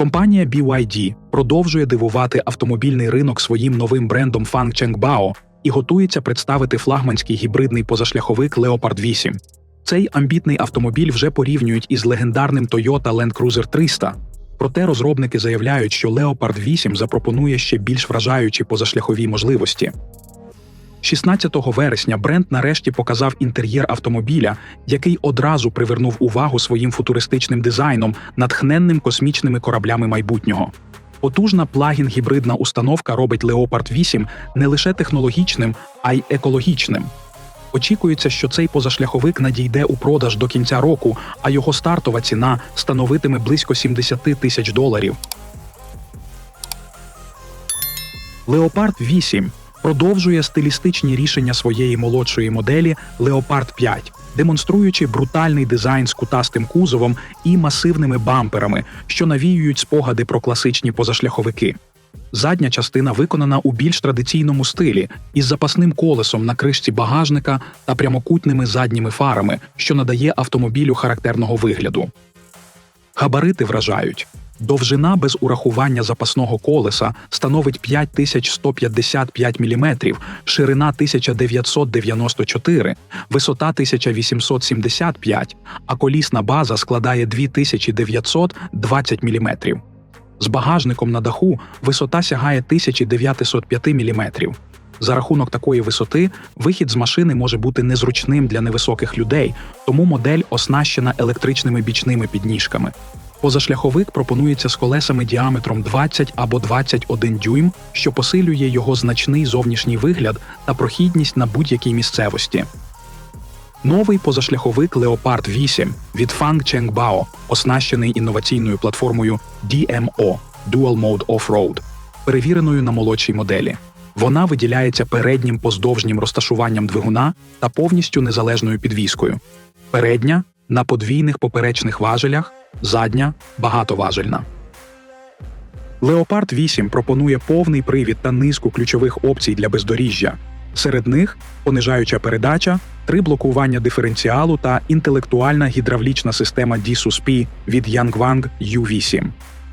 Компанія BYD продовжує дивувати автомобільний ринок своїм новим брендом Fang Chengbao і готується представити флагманський гібридний позашляховик Leopard 8. Цей амбітний автомобіль вже порівнюють із легендарним Toyota Land Cruiser 300. Проте розробники заявляють, що Leopard 8 запропонує ще більш вражаючі позашляхові можливості. 16 вересня бренд нарешті показав інтер'єр автомобіля, який одразу привернув увагу своїм футуристичним дизайном, натхненним космічними кораблями майбутнього. Потужна плагін-гібридна установка робить Leopard 8 не лише технологічним, а й екологічним. Очікується, що цей позашляховик надійде у продаж до кінця року, а його стартова ціна становитиме близько 70 тисяч доларів. Leopard 8 продовжує стилістичні рішення своєї молодшої моделі Leopard 5, демонструючи брутальний дизайн з кутастим кузовом і масивними бамперами, що навіюють спогади про класичні позашляховики. Задня частина виконана у більш традиційному стилі із запасним колесом на кришці багажника та прямокутними задніми фарами, що надає автомобілю характерного вигляду. Габарити вражають. Довжина без урахування запасного колеса становить 5155 мм, ширина 1994, висота 1875, а колісна база складає 2920 мм. З багажником на даху висота сягає 1905 мм. За рахунок такої висоти вихід з машини може бути незручним для невисоких людей, тому модель оснащена електричними бічними підніжками. Позашляховик пропонується з колесами діаметром 20 або 21 дюйм, що посилює його значний зовнішній вигляд та прохідність на будь-якій місцевості. Новий позашляховик Leopard 8 від Fang Chengbao, оснащений інноваційною платформою DMO Dual Mode Off-Road, перевіреною на молодшій моделі. Вона виділяється переднім поздовжнім розташуванням двигуна та повністю незалежною підвіскою. Передня на подвійних поперечних важелях, задня багатоважельна. Leopard 8 пропонує повний привід та низку ключових опцій для бездоріжжя. Серед них понижаюча передача, три блокування диференціалу та інтелектуальна гідравлічна система DSUSP від Yangwang U8.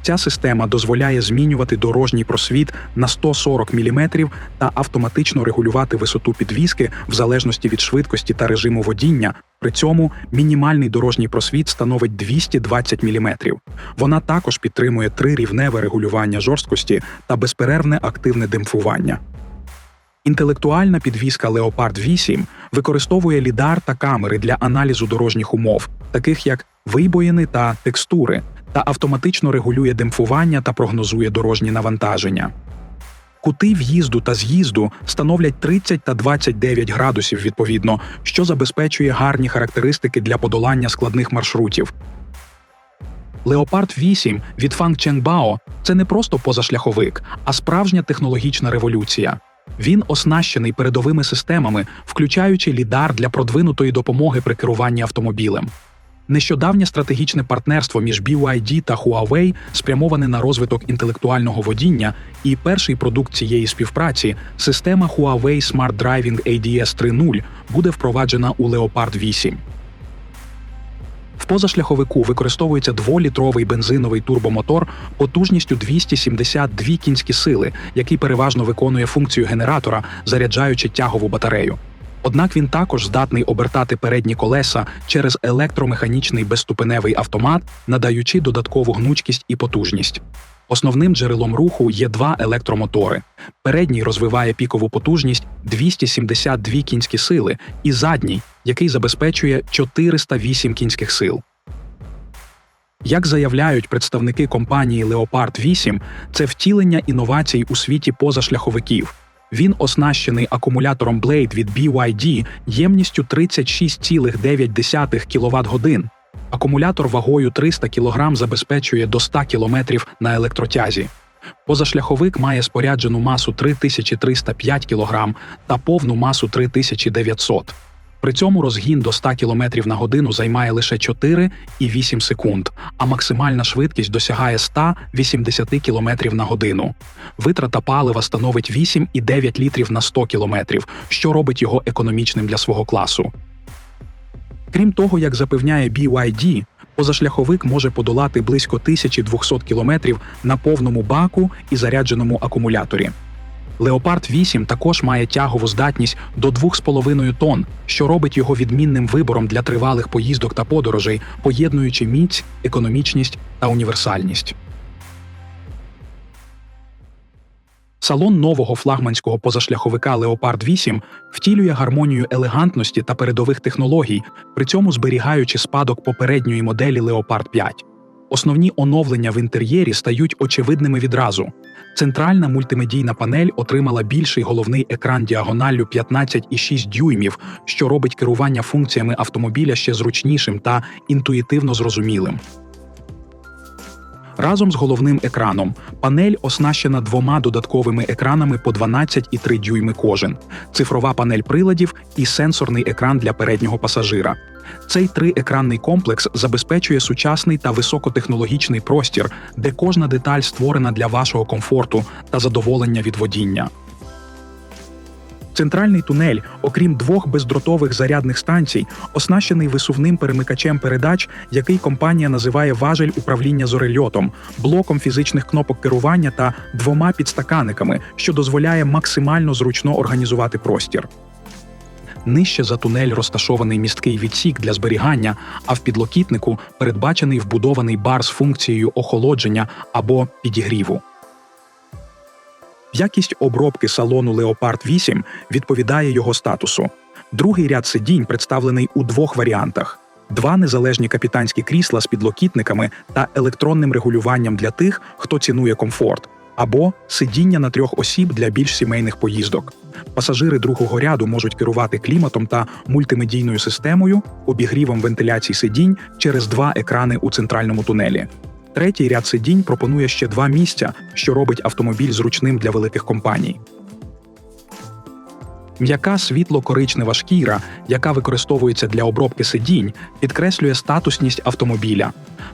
Ця система дозволяє змінювати дорожній просвіт на 140 мм та автоматично регулювати висоту підвіски в залежності від швидкості та режиму водіння. При цьому мінімальний дорожній просвіт становить 220 мм. Вона також підтримує трирівневе регулювання жорсткості та безперервне активне демпфування. Інтелектуальна підвізка Leopard 8 використовує лідар та камери для аналізу дорожніх умов, таких як вибоїни та текстури, та автоматично регулює демпфування та прогнозує дорожні навантаження. Кути в'їзду та з'їзду становлять 30 та 29 градусів відповідно, що забезпечує гарні характеристики для подолання складних маршрутів. Leopard 8 від Fang Chengbao – це не просто позашляховик, а справжня технологічна революція. Він оснащений передовими системами, включаючи лідар для продвинутої допомоги при керуванні автомобілем. Нещодавнє стратегічне партнерство між BYD та Huawei спрямоване на розвиток інтелектуального водіння, і перший продукт цієї співпраці система Huawei Smart Driving ADS 3.0 буде впроваджена у Leopard 8. В позашляховику використовується дволітровий бензиновий турбомотор потужністю 272 кінські сили, який переважно виконує функцію генератора, заряджаючи тягову батарею. Однак він також здатний обертати передні колеса через електромеханічний безступеневий автомат, надаючи додаткову гнучкість і потужність. Основним джерелом руху є два електромотори. Передній розвиває пікову потужність 272 кінські сили, і задній, який забезпечує 408 кінських сил. Як заявляють представники компанії Leopard 8, це втілення інновацій у світі позашляховиків. Він оснащений акумулятором Blade від BYD ємністю 36,9 кВт годин. Акумулятор вагою 300 кг забезпечує до 100 км на електротязі. Позашляховик має споряджену масу 3305 кг та повну масу 3900 При цьому розгін до 100 км на годину займає лише 4,8 секунд, а максимальна швидкість досягає 180 км на годину. Витрата палива становить 8,9 літрів на 100 км, що робить його економічним для свого класу. Крім того, як запевняє BYD, Позашляховик може подолати близько 1200 кілометрів на повному баку і зарядженому акумуляторі. Леопард 8 також має тягову здатність до 2,5 тонн, що робить його відмінним вибором для тривалих поїздок та подорожей, поєднуючи міць, економічність та універсальність. Салон нового флагманського позашляховика Леопард 8 втілює гармонію елегантності та передових технологій, при цьому зберігаючи спадок попередньої моделі Леопард 5. Основні оновлення в інтер'єрі стають очевидними відразу. Центральна мультимедійна панель отримала більший головний екран діагоналлю 15,6 дюймів, що робить керування функціями автомобіля ще зручнішим та інтуїтивно зрозумілим. Разом з головним екраном панель оснащена двома додатковими екранами по 12,3 дюйми кожен, цифрова панель приладів і сенсорний екран для переднього пасажира. Цей триекранний комплекс забезпечує сучасний та високотехнологічний простір, де кожна деталь створена для вашого комфорту та задоволення від водіння. Центральний тунель, окрім двох бездротових зарядних станцій, оснащений висувним перемикачем передач, який компанія називає важель управління зорельотом, блоком фізичних кнопок керування та двома підстаканниками, що дозволяє максимально зручно організувати простір. Нижче за тунель розташований місткий відсік для зберігання, а в підлокітнику передбачений вбудований бар з функцією охолодження або підігріву. Якість обробки салону Leopard 8 відповідає його статусу. Другий ряд сидінь представлений у двох варіантах: два незалежні капітанські крісла з підлокітниками та електронним регулюванням для тих, хто цінує комфорт, або сидіння на трьох осіб для більш сімейних поїздок. Пасажири другого ряду можуть керувати кліматом та мультимедійною системою, обігрівом вентиляції сидінь через два екрани у центральному тунелі. Третій ряд сидінь пропонує ще два місця, що робить автомобіль зручним для великих компаній. М'яка світло-коричнева шкіра, яка використовується для обробки сидінь, підкреслює статусність автомобіля.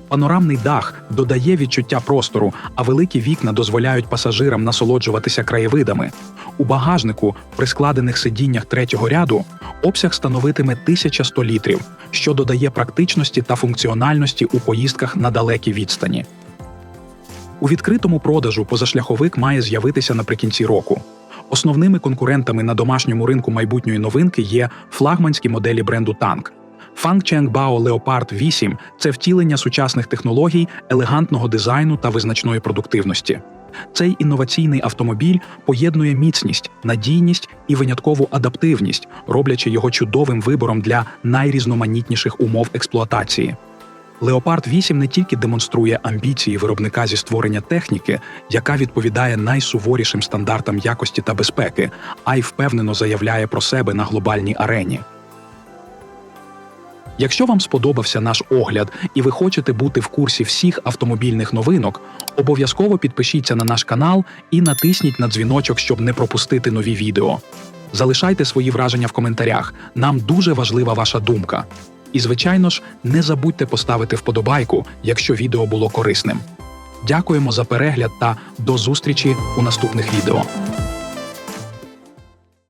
Панорамний дах додає відчуття простору, а великі вікна дозволяють пасажирам насолоджуватися краєвидами. У багажнику при складених сидіннях третього ряду обсяг становитиме 1100 літрів, що додає практичності та функціональності у поїздках на далекі відстані. У відкритому продажу позашляховик має з'явитися наприкінці року. Основними конкурентами на домашньому ринку майбутньої новинки є флагманські моделі бренду Танк. Fangcheng Bao Leopard 8 – це втілення сучасних технологій, елегантного дизайну та визначної продуктивності. Цей інноваційний автомобіль поєднує міцність, надійність і виняткову адаптивність, роблячи його чудовим вибором для найрізноманітніших умов експлуатації. Леопард 8 не тільки демонструє амбіції виробника зі створення техніки, яка відповідає найсуворішим стандартам якості та безпеки, а й впевнено заявляє про себе на глобальній арені. Якщо вам сподобався наш огляд і ви хочете бути в курсі всіх автомобільних новинок, обов'язково підпишіться на наш канал і натисніть на дзвіночок, щоб не пропустити нові відео. Залишайте свої враження в коментарях. Нам дуже важлива ваша думка. І, звичайно ж, не забудьте поставити вподобайку, якщо відео було корисним. Дякуємо за перегляд та до зустрічі у наступних відео.